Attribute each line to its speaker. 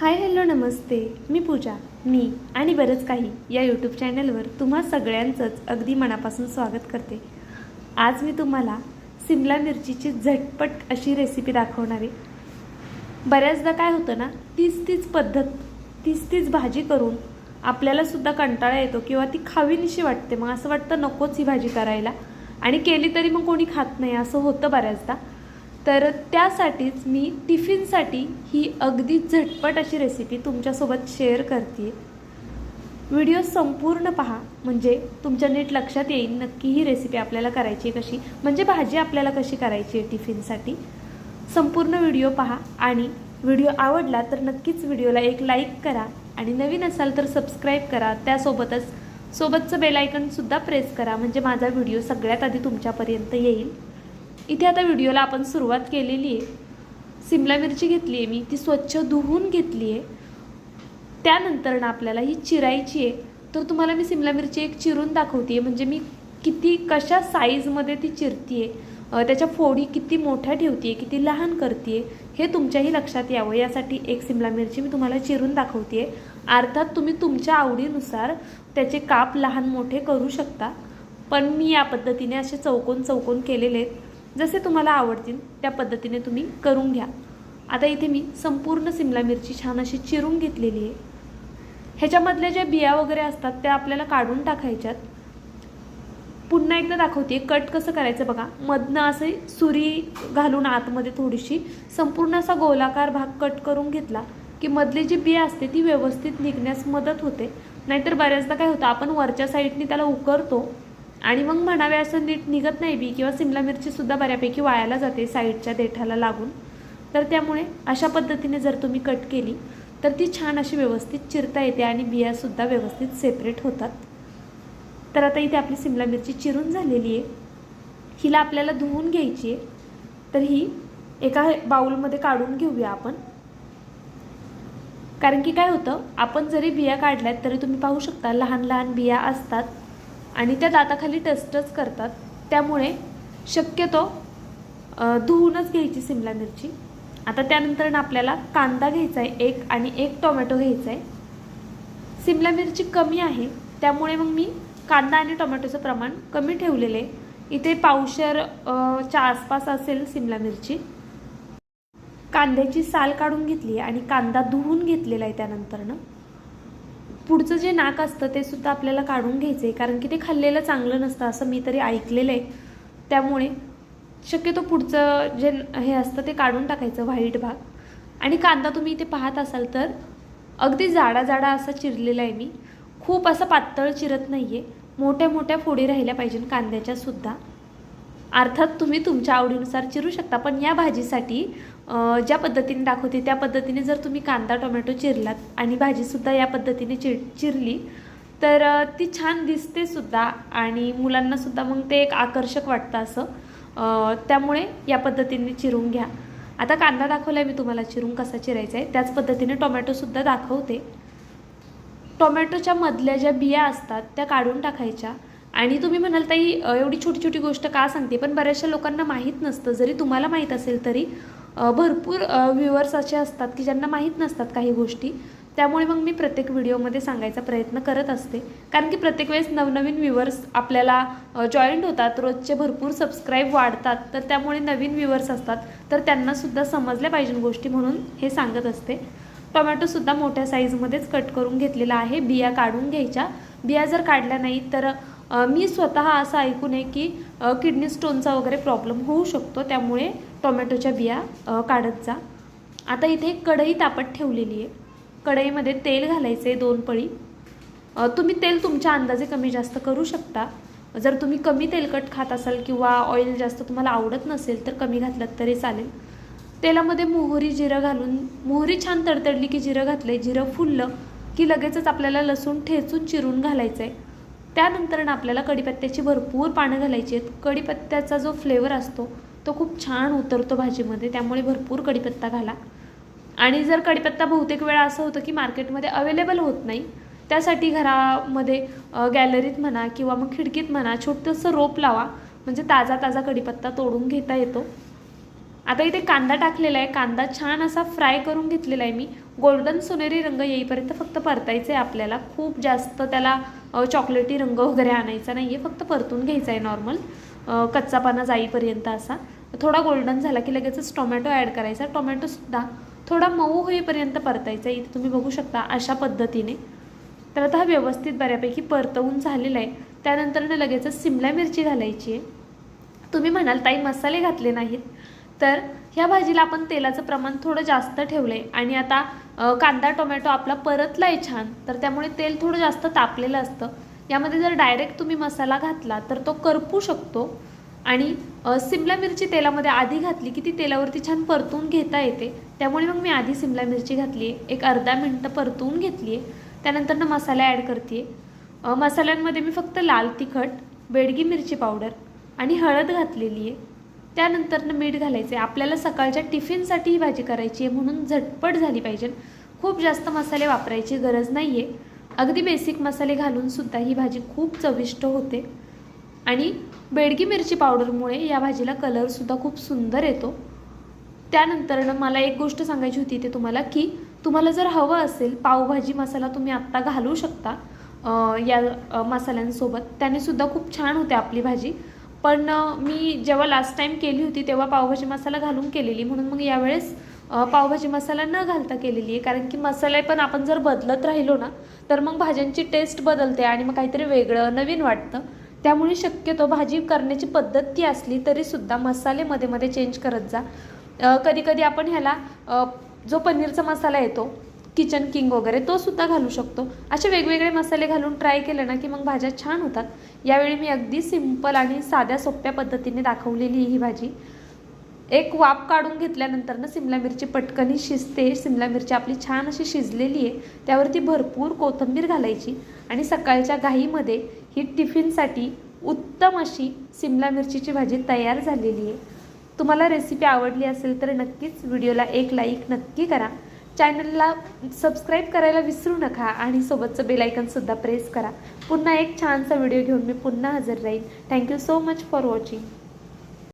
Speaker 1: Hi hello नमस्ते. मी पूजा. मी आणि बरंच काही या यूट्यूब चॅनलवर तुम्हा सगळ्यांचंच अगदी मनापासून स्वागत करते. आज मी तुम्हाला सिमला मिरचीची झटपट अशी रेसिपी दाखवणार आहे. बऱ्याचदा काय होतं ना तीच तीच पद्धत तीच तीच भाजी करून आपल्यालासुद्धा कंटाळा येतो किंवा ती खावीनिशी वाटते. मग असं वाटतं नकोच ही भाजी करायला. आणि केली तरी मग कोणी खात नाही. असं होतं बऱ्याचदा. तर त्यासाठीच मी टिफिनसाठी ही अगदी झटपट अशी रेसिपी तुमच्यासोबत शेअर करते. व्हिडिओ संपूर्ण पहा म्हणजे तुमच्या नीट लक्षात येईल नक्की ही रेसिपी आपल्याला करायची आहे कशी. म्हणजे भाजी आपल्याला कशी करायची आहे टिफिनसाठी. संपूर्ण व्हिडिओ पहा आणि व्हिडिओ आवडला तर नक्कीच व्हिडिओला एक लाईक करा आणि नवीन असाल तर सबस्क्राईब करा. त्यासोबतच सोबतचं बेलायकनसुद्धा प्रेस करा म्हणजे माझा व्हिडिओ सगळ्यात आधी तुमच्यापर्यंत येईल. इथे आता व्हिडिओला आपण सुरुवात केलेली आहे. सिमला मिरची घेतली आहे मी ती स्वच्छ धुवून घेतली आहे. त्यानंतर ना आपल्याला ही चिरायची आहे. तर तुम्हाला मी सिमला मिरची एक चिरून दाखवते म्हणजे मी किती कशा साईजमध्ये ती चिरते आहे त्याच्या फोडी किती मोठ्या ठेवते किती लहान करते हे तुमच्याही लक्षात यावं. यासाठी एक सिमला मिरची मी तुम्हाला चिरून दाखवते अर्थात तुम्ही तुमच्या आवडीनुसार त्याचे काप लहान मोठे करू शकता. पण मी या पद्धतीने असे चौकोन चौकोन केलेले आहेत. जसे तुम्हाला आवडतील त्या पद्धतीने तुम्ही करून घ्या. आता इथे मी संपूर्ण सिमला मिरची छान अशी चिरून घेतलेली आहे. ह्याच्यामधल्या ज्या बिया वगैरे असतात त्या आपल्याला काढून टाकायच्यात. पुन्हा एकदा दाखवते कट कसं करायचं बघा. मधनं असे सुरी घालून आतमध्ये थोडीशी संपूर्ण असा गोलाकार भाग कट करून घेतला की मधली जी बिया असते ती व्यवस्थित निघण्यास मदत होते. नाहीतर बऱ्याचदा काय होतं आपण वरच्या साईडनी त्याला उकरतो आणि मग म्हणावे असं नीट निघत नाही बी किंवा सिमला मिरचीसुद्धा बऱ्यापैकी वायाला जाते साईडच्या देठाला लागून. तर त्यामुळे अशा पद्धतीने जर तुम्ही कट केली तर ती छान अशी व्यवस्थित चिरता येते आणि बियासुद्धा व्यवस्थित सेपरेट होतात. तर आता इथे आपली सिमला मिरची चिरून झालेली आहे. हिला आपल्याला धुवून घ्यायची आहे. तर ही एका बाऊलमध्ये काढून घेऊया आपण. कारण की काय होतं आपण जरी बिया काढल्यात तरी तुम्ही पाहू शकता लहान लहान बिया असतात. आणि त्या दाताखाली टचटच करतात. त्यामुळे शक्यतो धुवूनच घ्यायची सिमला मिरची. आता त्यानंतर आपल्याला कांदा घ्यायचा आहे एक आणि एक टोमॅटो घ्यायचा आहे सिमला मिरची कमी आहे त्यामुळे मग मी कांदा आणि टोमॅटोचं प्रमाण कमी ठेवलेलं. आहे इथे पावशर च्या आसपास असेल सिमला मिरची. कांद्याची साल काढून घेतली आहे आणि कांदा धुवून घेतलेला आहे त्यानंतरनं. पुढचं जे नाक असतं ते सुद्धा आपल्याला काढून घ्यायचं आहे कारण की ते खाल्लेलं चांगलं नसतं असं मी तरी ऐकलेलं आहे त्यामुळे शक्यतो पुढचं जे हे असतं ते काढून टाकायचं व्हाईट भाग. आणि कांदा तुम्ही इथे पाहत असाल तर अगदी जाडा जाडा असा चिरलेला आहे मी. खूप असं पातळ चिरत नाही आहे मोठ्या मोठ्या फोडी राहिल्या पाहिजे कांद्याच्यासुद्धा अर्थात तुम्ही तुमच्या आवडीनुसार चिरू शकता पण या भाजीसाठी ज्या पद्धतीने दाखवते त्या पद्धतीने जर तुम्ही कांदा टोमॅटो चिरलात आणि भाजीसुद्धा या पद्धतीने चिर चिरली तर ती छान दिसते सुद्धा आणि मुलांनासुद्धा मग ते एक आकर्षक वाटतं असं. त्यामुळे या पद्धतीने चिरून घ्या. आता कांदा दाखवला आहे मी तुम्हाला चिरून कसा चिरायचा आहे. त्याच पद्धतीने टोमॅटोसुद्धा दाखवते. टोमॅटोच्या मधल्या ज्या बिया असतात त्या काढून टाकायच्या. आणि तुम्ही म्हणाल ताई एवढी छोटी छोटी गोष्ट का सांगते? पण बऱ्याचशा लोकांना माहीत नसतं. जरी तुम्हाला माहीत असेल तरी भरपूर व्ह्युअर्स असे असतात की ज्यांना माहीत नसतात काही गोष्टी. त्यामुळे मग मी प्रत्येक व्हिडिओमध्ये सांगायचा प्रयत्न करत असते. कारण की प्रत्येक वेळेस नवनवीन व्ह्युअर्स आपल्याला जॉईंट होतात रोजचे भरपूर सबस्क्राईब वाढतात तर त्यामुळे नवीन व्ह्युअर्स असतात. तर त्यांनासुद्धा समजल्या पाहिजे गोष्टी म्हणून हे सांगत असते. टोमॅटोसुद्धा मोठ्या साईजमध्येच कट करून घेतलेला आहे. बिया काढून घ्यायच्या. बिया जर काढल्या नाही तर मी स्वतः असं ऐकून आहे की किडनी स्टोनचा वगैरे प्रॉब्लेम होऊ शकतो त्यामुळे टोमॅटोच्या बिया काढत जा. आता इथे कढई तापत ठेवलेली आहे. कढईमध्ये तेल घालायचं आहे दोन पळी. तुम्ही तेल तुमच्या अंदाजे कमी जास्त करू शकता. जर तुम्ही कमी तेलकट खात असाल किंवा ऑइल जास्त तुम्हाला आवडत नसेल तर कमी घातलं तरी चालेल. तेलामध्ये मोहरी जिरं घालून मोहरी छान तडतडली की जिरं घातलं आहे जिरं फुललं की लगेचच आपल्याला लसूण ठेचून चिरून घालायचं आहे त्यानंतर ना आपल्याला कढीपत्त्याची भरपूर पानं घालायची आहेत. कढीपत्त्याचा जो फ्लेवर असतो तो खूप छान उतरतो भाजीमध्ये त्यामुळे भरपूर कढीपत्ता घाला. आणि जर कडीपत्ता बहुतेक वेळा असं होतं की मार्केटमध्ये अवेलेबल होत नाही त्यासाठी घरामध्ये गॅलरीत म्हणा किंवा मग खिडकीत म्हणा छोटंसं रोप लावा. म्हणजे ताजा ताजा कढीपत्ता तोडून घेता येतो. आता इथे कांदा टाकलेला आहे. कांदा छान असा फ्राय करून घेतलेला आहे मी. गोल्डन सोनेरी रंग येईपर्यंत फक्त परतायचं आहे आपल्याला. खूप जास्त त्याला चॉकलेटी रंग वगैरे आणायचा नाही आहे फक्त परतून घ्यायचा आहे नॉर्मल कच्चा पाना जाईपर्यंत असा. थोडा गोल्डन झाला की लगेचच टोमॅटो ॲड करायचा. टोमॅटोसुद्धा थोडा मऊ होईपर्यंत परतायचा आहे इथे तुम्ही बघू शकता अशा पद्धतीने. तर आता हा व्यवस्थित बऱ्यापैकी परतवून झालेला आहे. त्यानंतर लगेचच सिमला मिरची घालायची आहे तुम्ही म्हणाल ताई मसाले घातले नाहीत. तर ह्या भाजीला आपण तेलाचं प्रमाण थोडं जास्त ठेवलं आहे आणि आता कांदा टोमॅटो आपला परतला आहे छान. तर त्यामुळे तेल थोडं जास्त तापलेलं असतं. यामध्ये जर डायरेक्ट तुम्ही मसाला घातला तर तो करपू शकतो. आणि सिमला मिरची तेलामध्ये आधी घातली की ती तेलावरती छान परतून घेता येते. त्यामुळे मग मी आधी सिमला मिरची घातली आहे. एक अर्धा मिनटं परतून घेतली आहे. त्यानंतर ना मसाला ॲड करते आहे. मसाल्यांमध्ये मी फक्त लाल तिखट बेडगी मिरची पावडर आणि हळद घातलेली आहे. त्यानंतरनं मीठ घालायचं आहे आपल्याला सकाळच्या टिफिनसाठी ही भाजी करायची आहे म्हणून झटपट झाली पाहिजे. खूप जास्त मसाले वापरायची गरज नाही आहे अगदी बेसिक मसाले घालूनसुद्धा ही भाजी खूप चविष्ट होते. आणि बेडगी मिरची पावडरमुळे या भाजीला कलरसुद्धा खूप सुंदर येतो. त्यानंतरनं मला एक गोष्ट सांगायची होती ते तुम्हाला की तुम्हाला जर हवं असेल पावभाजी मसाला तुम्ही आत्ता घालू शकता या मसाल्यांसोबत. त्याने सुद्धा खूप छान होते आपली भाजी. पण मी जेव्हा लास्ट टाईम केली होती तेव्हा पावभाजी मसाला घालून केलेली. म्हणून मग यावेळेस पावभाजी मसाला न घालता केलेली आहे. कारण की मसाले पण आपण जर बदलत राहिलो ना तर मग भाज्यांची टेस्ट बदलते आणि मग काहीतरी वेगळं नवीन वाटतं. त्यामुळे शक्यतो भाजी करण्याची पद्धत ती असली तरीसुद्धा मसाले मध्ये मध्ये चेंज करत जा. कधी कधी आपण ह्याला जो पनीरचा मसाला येतो किचन किंग वगैरे तो सुद्धा घालू शकतो. असे वेगवेगळे मसाले घालून ट्राय केले ना की मग भाज्या छान होतात. यावेळी मी अगदी सिंपल आणि साध्या सोप्या पद्धतीने दाखवलेली ही भाजी. एक वाफ काढून घेतल्यानंतर ना सिमला मिरची पटकनी शिजते. सिमला मिरची आपली छान अशी शिजलेली आहे. त्यावरती भरपूर कोथिंबीर घालायची आणि सकाळच्या घाईमध्ये ही टिफिनसाठी उत्तम अशी सिमला मिरचीची भाजी तयार झालेली आहे. तुम्हाला रेसिपी आवडली असेल तर नक्कीच व्हिडिओला एक लाईक नक्की करा. चॅनलला सबस्क्राईब करायला विसरू नका आणि सोबतचं बेलायकनसुद्धा प्रेस करा. पुन्हा एक छानसा व्हिडिओ घेऊन मी पुन्हा हजर राहील thank you so much for watching